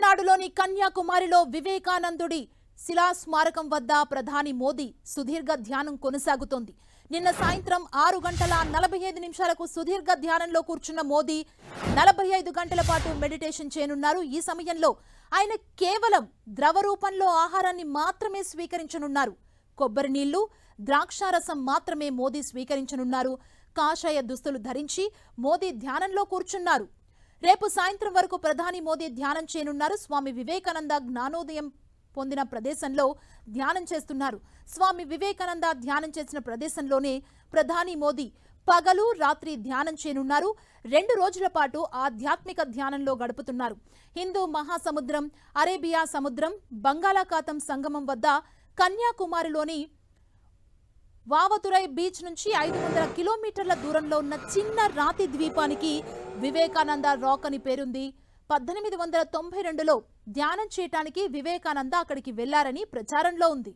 తమిళనాడులోని కన్యాకుమారిలో వివేకానందుడి శిలా స్మారకం వద్ద ప్రధాని మోదీ సుదీర్ఘ ధ్యానం కొనసాగుతోంది. నిన్న సాయంత్రం ఆరు గంటల నలభై ఐదు నిమిషాలకు సుదీర్ఘ ధ్యానంలో కూర్చున్న మోదీ నలభై ఐదు గంటల పాటు మెడిటేషన్ చేయనున్నారు. ఈ సమయంలో ఆయన కేవలం ద్రవ రూపంలో ఆహారాన్ని మాత్రమే స్వీకరించనున్నారు. కొబ్బరి నీళ్ళు ద్రాక్షారసం మాత్రమే మోదీ స్వీకరించనున్నారు. కాషాయ దుస్తులు ధరించి మోదీ ధ్యానంలో కూర్చున్నారు. రేపు సాయంత్రం వరకు ప్రధాని మోదీ ధ్యానం చేయనున్నారు. స్వామి వివేకానంద జ్ఞానోదయం పొందిన ప్రదేశంలో ధ్యానం చేస్తున్నారు. స్వామి వివేకానంద ధ్యానం చేసిన ప్రదేశంలోనే ప్రధాని మోదీ పగలు రాత్రి ధ్యానం చేయనున్నారు. రెండు రోజుల పాటు ఆధ్యాత్మిక ధ్యానంలో గడుపుతున్నారు. హిందూ మహాసముద్రం అరేబియా సముద్రం బంగాళాఖాతం సంగమం వద్ద కన్యాకుమారిలోని వావతురై బీచ్ నుంచి ఐదు వందల కిలోమీటర్ల దూరంలో ఉన్న చిన్న రాతి ద్వీపానికి వివేకానంద రాక్ అని పేరుంది. పద్దెనిమిది వందల తొంభై రెండులో ధ్యానం చేయటానికి వివేకానంద అక్కడికి వెళ్ళారని ప్రచారంలో ఉంది.